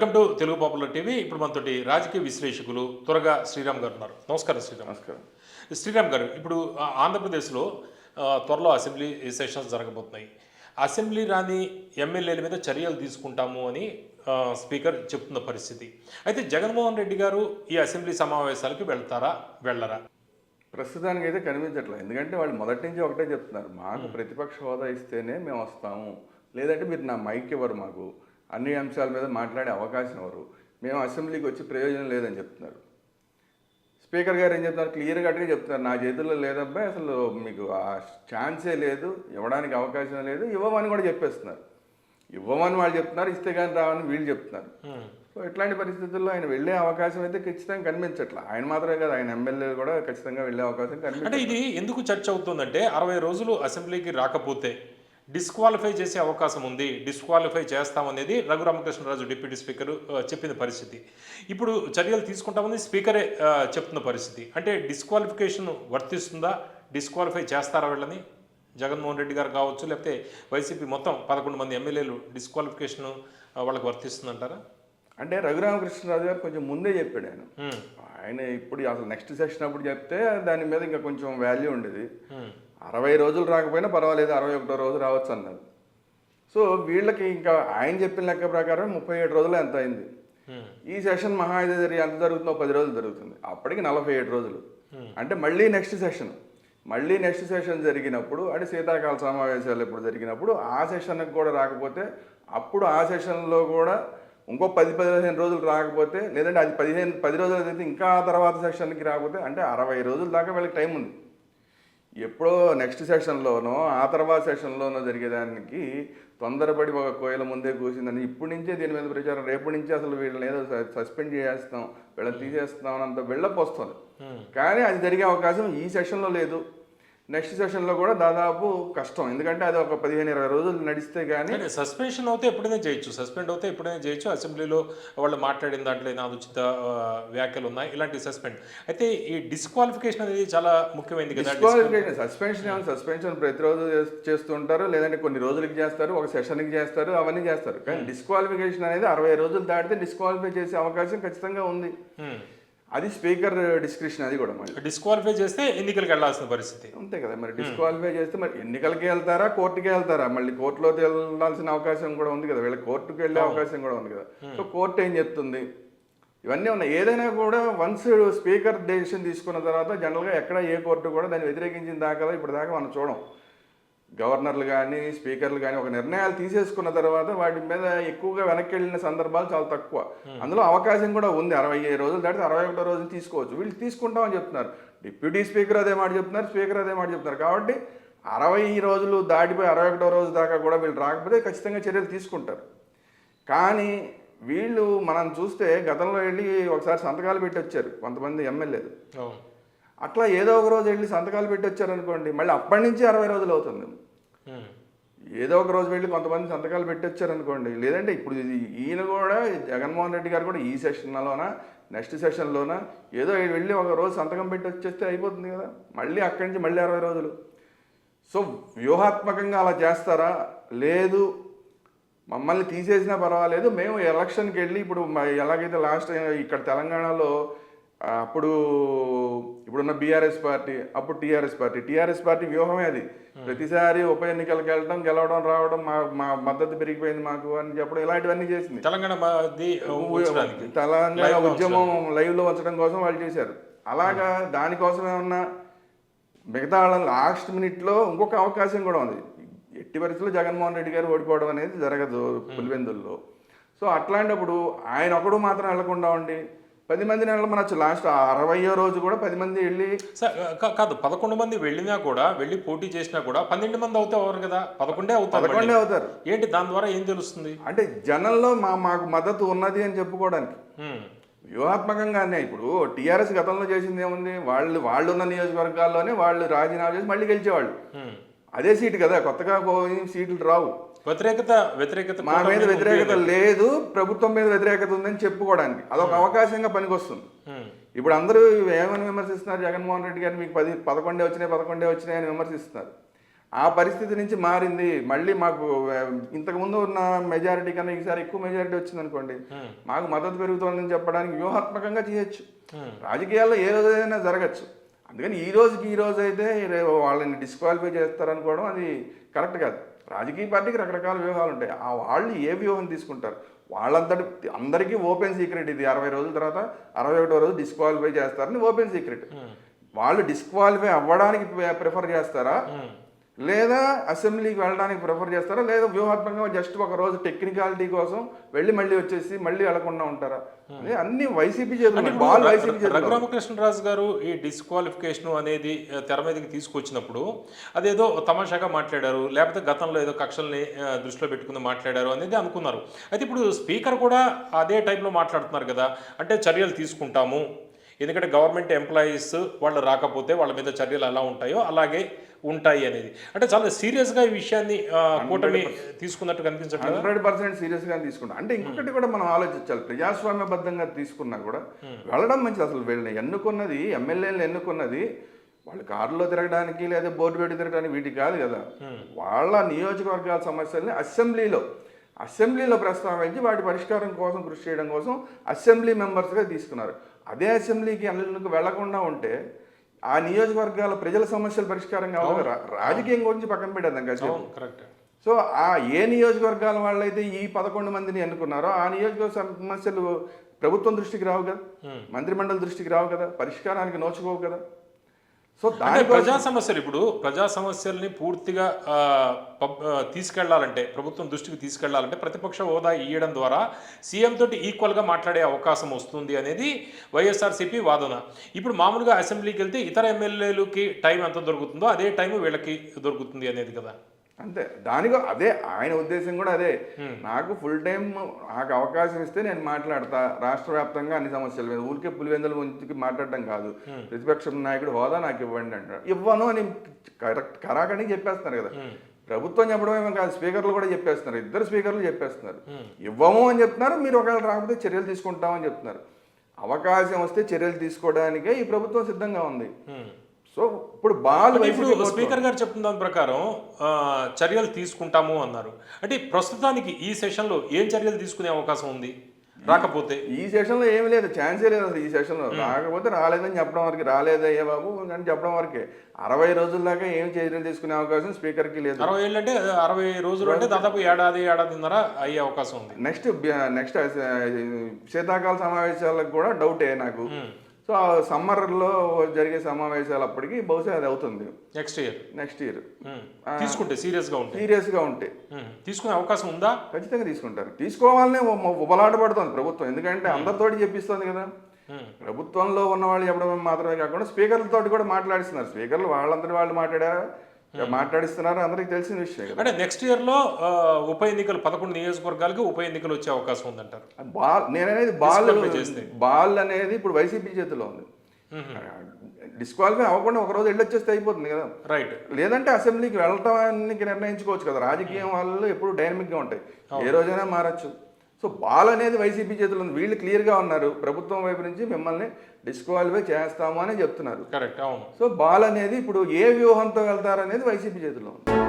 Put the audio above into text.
Welcome to Telugu popular TV. ఇప్పుడు మనతోటి రాజకీయ విశ్లేషకులు త్వరగా శ్రీరామ్ గారు ఉన్నారు. నమస్కారం శ్రీరామ్. నమస్కారం. శ్రీరామ్ గారు ఇప్పుడు ఆంధ్రప్రదేశ్లో త్వరలో అసెంబ్లీ సెషన్స్ జరగబోతున్నాయి. అసెంబ్లీ రాని ఎమ్మెల్యేల మీద చర్యలు తీసుకుంటాము అని స్పీకర్ చెప్తున్న పరిస్థితి. అయితే జగన్మోహన్ రెడ్డి గారు ఈ అసెంబ్లీ సమావేశాలకు వెళ్తారా వెళ్ళరా? ప్రస్తుతానికి అయితే కనిపించట్లేదు. ఎందుకంటే వాళ్ళు మొదటి నుంచి ఒకటే చెప్తున్నారు. మాకు ప్రతిపక్ష హోదా ఇస్తేనే మేము వస్తాము. లేదంటే మీరు నా మైక్ ఇవ్వరు మాకు. అన్ని అంశాల మీద మాట్లాడే అవకాశం ఇవ్వరు మేము అసెంబ్లీకి వచ్చి ప్రయోజనం లేదని చెప్తున్నారు. స్పీకర్ గారు ఏం చెప్తున్నారు? క్లియర్ కట్గా చెప్తున్నారు. నా చేతుల్లో లేదబ్బాయి అసలు మీకు ఆ ఛాన్సే లేదు ఇవ్వడానికి అవకాశం లేదు ఇవ్వమని కూడా చెప్పేస్తున్నారు. ఇవ్వమని వాళ్ళు చెప్తున్నారు ఇస్తే కానీ రావని వీళ్ళు చెప్తున్నారు. సో ఇట్లాంటి పరిస్థితుల్లో ఆయన వెళ్ళే అవకాశం అయితే ఖచ్చితంగా కనిపించట్లా. ఆయన మాత్రమే కాదు ఆయన ఎమ్మెల్యేలు కూడా ఖచ్చితంగా వెళ్ళే అవకాశం అంటే ఇది ఎందుకు చర్చ అవుతుందంటే అరవై రోజులు అసెంబ్లీకి రాకపోతే డిస్క్వాలిఫై చేసే అవకాశం ఉంది. డిస్క్వాలిఫై చేస్తామనేది రఘురామకృష్ణరాజు డిప్యూటీ స్పీకర్ చెప్పిన పరిస్థితి. ఇప్పుడు చర్యలు తీసుకుంటామని స్పీకరే చెప్తున్న పరిస్థితి. అంటే డిస్క్వాలిఫికేషన్ వర్తిస్తుందా? డిస్క్వాలిఫై చేస్తారా వీళ్ళని? జగన్మోహన్ రెడ్డి గారు కావచ్చు లేకపోతే వైసీపీ మొత్తం పదకొండు మంది ఎమ్మెల్యేలు డిస్క్వాలిఫికేషన్ వాళ్ళకి వర్తిస్తుందంటారా? అంటే రఘురామకృష్ణరాజు గారు కొంచెం ముందే చెప్పాడు ఆయన. ఆయన ఇప్పుడు అసలు నెక్స్ట్ సెషన్ అప్పుడు చెప్తే దాని మీద ఇంకా కొంచెం వాల్యూ ఉండేది. అరవై రోజులు రాకపోయినా పర్వాలేదు అరవై ఒకటో రోజు రావచ్చు అన్నారు సో వీళ్ళకి ఇంకా ఆయన చెప్పిన లెక్క ప్రకారం ముప్పై ఏడు రోజులు ఎంత అయింది? హ్మ్. ఈ సెషన్ మహా అయితే జరిగి ఎంత జరుగుతుందో పది రోజులు జరుగుతుంది. అప్పటికి నలభై ఏడు రోజులు. అంటే మళ్ళీ నెక్స్ట్ సెషన్. మళ్ళీ నెక్స్ట్ సెషన్ జరిగినప్పుడు అంటే శీతాకాల సమావేశాలు ఎప్పుడు జరిగినప్పుడు ఆ సెషన్కి కూడా రాకపోతే అప్పుడు ఆ సెషన్లో కూడా ఇంకో పది పదిహేను రోజులు రాకపోతే లేదంటే అది పదిహేను పది రోజులు అయితే ఇంకా ఆ తర్వాత సెషన్కి రాకపోతే అంటే అరవై రోజుల దాకా వీళ్ళకి టైం ఉంది. ఎప్పుడో నెక్స్ట్ సెషన్లోనో ఆ తర్వాత సెషన్లోనో జరిగేదానికి తొందరపడి ఒక కోయిల ముందే కూసిందని ఇప్పటి నుంచే దీని మీద ప్రచారం. రేపటి నుంచి అసలు వీళ్ళని ఏదో సస్పెండ్ చేసేస్తాం వీళ్ళని తీసేస్తాం అంత బిల్డప్ వస్తుంది. కానీ అది జరిగే అవకాశం ఈ సెషన్లో లేదు. నెక్స్ట్ సెషన్లో కూడా దాదాపు కష్టం. ఎందుకంటే అది ఒక పదిహేను ఇరవై రోజులు నడిస్తే కానీ సస్పెన్షన్ అవుతే ఎప్పుడైనా చేయొచ్చు. సస్పెండ్ అవుతే ఎప్పుడైనా చేయొచ్చు. అసెంబ్లీలో వాళ్ళు మాట్లాడిన దాంట్లో ఏదైనా ఆ, వ్యాఖ్యలు ఉన్నాయి. ఇలాంటి సస్పెండ్. అయితే ఈ డిస్క్వాలిఫికేషన్ అనేది చాలా ముఖ్యమైనది కదా డిస్క్వాలిఫికేషన్ సస్పెన్షన్ ఏమైనా సస్పెన్షన్ ప్రతిరోజు చేస్- చేస్తుంటారు? లేదంటే కొన్ని రోజులకి చేస్తారు? ఒక సెషన్కి చేస్తారు? అవన్నీ చేస్తారు. కానీ డిస్క్వాలిఫికేషన్ అనేది అరవై రోజులు దాటితే డిస్క్వాలిఫై చేసే అవకాశం ఖచ్చితంగా ఉంది. అది స్పీకర్ డిస్క్రిప్షన్ అది కూడా మళ్ళీ. డిస్క్వాలిఫై చేస్తే ఎన్నికలకు వెళ్ళాల్సిన పరిస్థితి. అంతే కదా మరి డిస్క్వాలిఫై చేస్తే మరి ఎన్నికలకి వెళ్తారా కోర్టుకి వెళ్తారా? మళ్ళీ కోర్టులో వెళ్ళాల్సిన అవకాశం కూడా ఉంది కదా వీళ్ళకి కోర్టుకి వెళ్ళే అవకాశం కూడా ఉంది కదా. సో కోర్టు ఏం చెప్తుంది? ఇవన్నీ ఉన్నాయి. ఏదైనా కూడా వన్స్ స్పీకర్ డెసిషన్ తీసుకున్న తర్వాత జనరల్గా ఎక్కడ ఏ కోర్టు కూడా దాన్ని వ్యతిరేకించిన దాకా ఇప్పుడు దాకా మనం చూడం. గవర్నర్లు కానీ స్పీకర్లు కానీ ఒక నిర్ణయాలు తీసేసుకున్న తర్వాత వాటి మీద ఎక్కువగా వెనక్కి వెళ్ళిన సందర్భాలు చాలా తక్కువ. అందులో అవకాశం కూడా ఉంది. అరవై ఐదు రోజులు దాటితే అరవై ఒకటో రోజు తీసుకోవచ్చు. వీళ్ళు తీసుకుంటామని చెప్తున్నారు. డిప్యూటీ స్పీకర్ అదే మాట చెప్తున్నారు స్పీకర్ అదే మాట చెప్తున్నారు. కాబట్టి అరవై రోజులు దాటిపోయి అరవై ఒకటో రోజు దాకా కూడా వీళ్ళు రాకపోతే ఖచ్చితంగా చర్యలు తీసుకుంటారు. కానీ వీళ్ళు మనం చూస్తే గతంలో వెళ్ళి ఒకసారి సంతకాలు పెట్టి వచ్చారు కొంతమంది ఎమ్మెల్యేలు. అట్లా ఏదో ఒక రోజు వెళ్ళి సంతకాలు పెట్టి వచ్చారనుకోండి మళ్ళీ అప్పటి నుంచి అరవై రోజులు అవుతుంది. ఏదో ఒక రోజు వెళ్ళి కొంతమంది సంతకాలు పెట్టొచ్చారనుకోండి. లేదంటే ఇప్పుడు ఈయన కూడా జగన్మోహన్ రెడ్డి గారు కూడా ఈ సెషన్లోన నెక్స్ట్ సెషన్లోన ఏదో వెళ్ళి ఒక రోజు సంతకం పెట్టి వచ్చేస్తే అయిపోతుంది కదా. మళ్ళీ అక్కడి నుంచి మళ్ళీ అరవై రోజులు. సో వ్యూహాత్మకంగా అలా చేస్తారా? లేదు. మమ్మల్ని తీసేసినా పర్వాలేదు. మేము ఎలక్షన్కి వెళ్ళి ఇప్పుడు ఎలాగైతే లాస్ట్ ఇక్కడ తెలంగాణలో అప్పుడు ఇప్పుడున్న బీఆర్ఎస్ పార్టీ అప్పుడు టీఆర్ఎస్ పార్టీ. టీఆర్ఎస్ పార్టీ వ్యూహమే అది. ప్రతిసారి ఉప ఎన్నికలకు వెళ్ళడం గెలవడం రావడం మా మా మద్దతు పెరిగిపోయింది మాకు అని చెప్పడం ఇలాంటివన్నీ చేసింది. తెలంగాణ తెలంగాణ ఉద్యమం లైవ్లో ఉంచడం కోసం వాళ్ళు చేశారు. అలాగా దానికోసం ఏమన్నా మిగతా వాళ్ళ లాస్ట్ మినిట్లో ఇంకొక అవకాశం కూడా ఉంది. ఎట్టి పరిస్థితుల్లో జగన్మోహన్ రెడ్డి గారు ఓడిపోవడం అనేది జరగదు పులివెందుల్లో. సో అట్లాంటప్పుడు ఆయన ఒకడు మాత్రం వెళ్ళకుండా ఉండి పది మందిని వెళ్ళమనొచ్చు లాస్ట్ అరవయో రోజు కూడా పది మంది వెళ్ళి కాదు పదకొండు మంది వెళ్ళినా కూడా వెళ్ళి పోటీ చేసినా కూడా పన్నెండు మంది అవుతే అవరు కదా పదకొండే అవుతారు పదకొండే. అవుతారు ఏంటి దాని ద్వారా ఏం తెలుస్తుంది అంటే జనంలో మా మాకు మద్దతు ఉన్నది అని చెప్పుకోవడానికి. వ్యూహాత్మకంగానే ఇప్పుడు టీఆర్ఎస్ గతంలో చేసింది ఏముంది వాళ్ళు వాళ్ళు ఉన్న నియోజకవర్గాల్లోనే వాళ్ళు రాజీనామా చేసి మళ్ళీ గెలిచేవాళ్ళు. అదే సీటు కదా కొత్తగా పోయి సీట్లు రావు. వ్యతిరేకత వ్యతిరేకత మా మీద వ్యతిరేకత. లేదు ప్రభుత్వం మీద వ్యతిరేకత ఉందని చెప్పుకోవడానికి. అదొక అవకాశంగా పనికొస్తుంది. ఉమ్. ఇప్పుడు అందరూ ఏమని విమర్శిస్తున్నారు? జగన్మోహన్ రెడ్డి గారు మీకు పది పదకొండే వచ్చినాయి పదకొండే వచ్చినాయి అని విమర్శిస్తున్నారు. ఆ పరిస్థితి నుంచి మారింది. మళ్ళీ మాకు ఇంతకుముందు ఉన్న మెజారిటీ కన్నా ఈసారి ఎక్కువ మెజారిటీ వచ్చింది అనుకోండి మాకు మద్దతు పెరుగుతోందని చెప్పడానికి వ్యూహాత్మకంగా చేయొచ్చు. రాజకీయాల్లో ఏ రోజైనా జరగచ్చు. అందుకని ఈ రోజుకి ఈ రోజు అయితే వాళ్ళని డిస్క్వాలిఫై చేస్తారనుకోవడం అది కరెక్ట్ కాదు. రాజకీయ పార్టీకి రకరకాల వ్యూహాలు ఉంటాయి. ఆ వాళ్ళు ఏ వ్యూహం తీసుకుంటారు? వాళ్ళంతటి అందరికీ ఓపెన్ సీక్రెట్ ఇది. అరవై రోజుల తర్వాత అరవై ఒకటో రోజు డిస్క్వాలిఫై చేస్తారని ఓపెన్ సీక్రెట్ వాళ్ళు డిస్క్వాలిఫై అవ్వడానికి ప్రిఫర్ చేస్తారా? లేదా అసెంబ్లీకి వెళ్ళడానికి ప్రిఫర్ చేస్తారా? లేదా వ్యూహాత్మకంగా జస్ట్ ఒక రోజు టెక్నికాలిటీ కోసం వెళ్ళి మళ్ళీ వచ్చేసి మళ్ళీ వెళ్ళకుండా ఉంటారా? అదే అన్ని వైసీపీ బాల్ వైసీపీ రఘురామకృష్ణరాజు గారు ఈ డిస్క్వాలిఫికేషన్ అనేది తెర మీదకి తీసుకొచ్చినప్పుడు అదేదో తమాషాగా మాట్లాడారు లేకపోతే గతంలో ఏదో కక్షల్ని దృష్టిలో పెట్టుకుని మాట్లాడారు అనేది అనుకున్నారు. అయితే ఇప్పుడు స్పీకర్ కూడా అదే టైంలో మాట్లాడుతున్నారు కదా. అంటే చర్యలు తీసుకుంటాము. ఎందుకంటే గవర్నమెంట్ ఎంప్లాయీస్ వాళ్ళు రాకపోతే వాళ్ళ మీద చర్యలు ఎలా ఉంటాయో అలాగే ఉంటాయి అనేది. అంటే చాలా సీరియస్గా ఈ విషయాన్ని కూటమి తీసుకున్నట్టు కనిపించట్లేదు హండ్రెడ్ పర్సెంట్ సీరియస్గా తీసుకుంటాం అంటే ఇంకొకటి కూడా మనం ఆలోచించాలి. ప్రజాస్వామ్యబద్ధంగా తీసుకున్నా కూడా వెళ్ళడం మంచిది అసలు వెళ్ళిన. ఎన్నుకున్నది ఎమ్మెల్యేలు ఎన్నుకున్నది వాళ్ళు కారులో తిరగడానికి లేదా బోర్డు పెట్టి తిరగడానికి వీటికి కాదు కదా. వాళ్ళ నియోజకవర్గాల సమస్యల్ని అసెంబ్లీలో అసెంబ్లీలో ప్రస్తావించి వాటి పరిష్కారం కోసం కృషి చేయడం కోసం అసెంబ్లీ మెంబర్స్గా తీసుకున్నారు. అదే అసెంబ్లీకి అల్లులకు వెళ్ళకుండా ఉంటే ఆ నియోజకవర్గాల ప్రజల సమస్యల పరిష్కారం కావాలి రాజకీయం గురించి పక్కన పెట్టేద్దాం కాసేపు కరెక్ట్ సో ఆ ఏ నియోజకవర్గాల వాళ్ళైతే ఈ పదకొండు మందిని ఎన్నుకున్నారో ఆ నియోజకవర్గ సమస్యలు ప్రభుత్వం దృష్టికి రావు కదా? మంత్రిమండలి దృష్టికి రావు కదా? పరిష్కారానికి నోచుకోవు కదా? సో దాని ప్రజా సమస్యలు ఇప్పుడు ప్రజా సమస్యల్ని పూర్తిగా తీసుకెళ్ళాలంటే ప్రభుత్వం దృష్టికి తీసుకెళ్ళాలంటే ప్రతిపక్ష హోదా ఇవ్వడం ద్వారా సీఎం తోటి ఈక్వల్గా మాట్లాడే అవకాశం వస్తుంది అనేది వైఎస్ఆర్సీపీ వాదన. ఇప్పుడు మామూలుగా అసెంబ్లీకి వెళ్తే ఇతర ఎమ్మెల్యేలకి టైం ఎంత దొరుకుతుందో అదే టైం వీళ్ళకి దొరుకుతుంది అనేది కదా. అంతే. దానికో అదే ఆయన ఉద్దేశం కూడా అదే. నాకు ఫుల్ టైం నాకు అవకాశం ఇస్తే నేను మాట్లాడతా. రాష్ట్ర వ్యాప్తంగా అన్ని సమస్యల మీద ఊరికే పులివెందుల గురించి మాట్లాడడం కాదు. ప్రతిపక్ష నాయకుడు హోదా నాకు ఇవ్వండి అంటాడు. ఇవ్వను అని కరెక్ట్ కరాకని చెప్పేస్తున్నారు కదా. ప్రభుత్వం చెప్పడమే కాదు. స్పీకర్లు కూడా చెప్పేస్తున్నారు. ఇద్దరు స్పీకర్లు చెప్పేస్తున్నారు. ఇవ్వము అని చెప్తున్నారు. మీరు ఒకవేళ రాకపోతే చర్యలు తీసుకుంటామని చెప్తున్నారు. అవకాశం వస్తే చర్యలు తీసుకోవడానికే ఈ ప్రభుత్వం సిద్ధంగా ఉంది. సో ఇప్పుడు బాల్ ఇప్పుడు స్పీకర్ గారు చెప్తున్న దాని ప్రకారం చర్యలు తీసుకుంటాము అన్నారు. అంటే ప్రస్తుతానికి ఈ సెషన్లో ఏం చర్యలు తీసుకునే అవకాశం ఉంది? రాకపోతే. ఈ సెషన్లో ఏమీ లేదు ఛాన్సే లేదు అసలు ఈ సెషన్లో. రాకపోతే రాలేదని చెప్పడం వరకు రాలేదయ్యా బాబు అని చెప్పడం వరకే. అరవై రోజుల దాకా ఏం చర్యలు తీసుకునే అవకాశం స్పీకర్కి లేదు. అరవై ఏళ్ళు అంటే అరవై రోజులు అంటే దాదాపు ఏడాది ఏడాదిన్నర అయ్యే అవకాశం ఉంది. నెక్స్ట్ నెక్స్ట్ శీతాకాల సమావేశాలకు కూడా డౌటే నాకు. సో సమ్మర్లో జరిగే సమావేశాలు అప్పటికి బహుశా అది అవుతుంది. Next year. Next year. తీసుకుంటే సీరియస్గా ఉంటే. సీరియస్గా ఉంటే. తీసుకునే అవకాశం ఉందా? ఖచ్చితంగా తీసుకుంటారు. తీసుకోవాలనే ఉబలాట పడుతుంది ప్రభుత్వం. ఎందుకంటే అందరితోటి చెప్పిస్తుంది కదా. ప్రభుత్వంలో ఉన్న వాళ్ళు చెప్పడం మాత్రమే కాకుండా స్పీకర్లతో కూడా మాట్లాడిస్తున్నారు. స్పీకర్లు వాళ్ళందరి వాళ్ళు మాట్లాడారా? మాట్లాడిస్తున్నారు అందరికీ తెలిసిన విషయం అంటే నెక్స్ట్ ఇయర్లో ఉప ఎన్నికలు పదకొండు నియోజకవర్గాలకి ఉప ఎన్నికలు వచ్చే అవకాశం ఉందంటారు. బాల్ నేననేది బాల్. బాల్ అనేది ఇప్పుడు వైసీపీ చేతిలో ఉంది. డిస్క్వాలిఫై అవ్వకుండా ఒక రోజు వెళ్ళొచ్చేస్తే అయిపోతుంది కదా. రైట్ లేదంటే అసెంబ్లీకి వెళ్ళటానికి నిర్ణయించుకోవచ్చు కదా. రాజకీయం వాళ్ళు ఎప్పుడు డైనమిక్గా ఉంటాయి. ఏ రోజైనా మారచ్చు. సో బాల్ అనేది వైసీపీ చేతిలో ఉంది. వీళ్ళు క్లియర్గా ఉన్నారు. ప్రభుత్వం వైపు నుంచి మిమ్మల్ని డిస్క్వాలిఫై చేస్తాము అని చెప్తున్నారు. కరెక్ట్ అవును. సో బాల్ అనేది ఇప్పుడు ఏ వ్యూహంతో వెళ్తారనేది వైసీపీ చేతిలో ఉంది.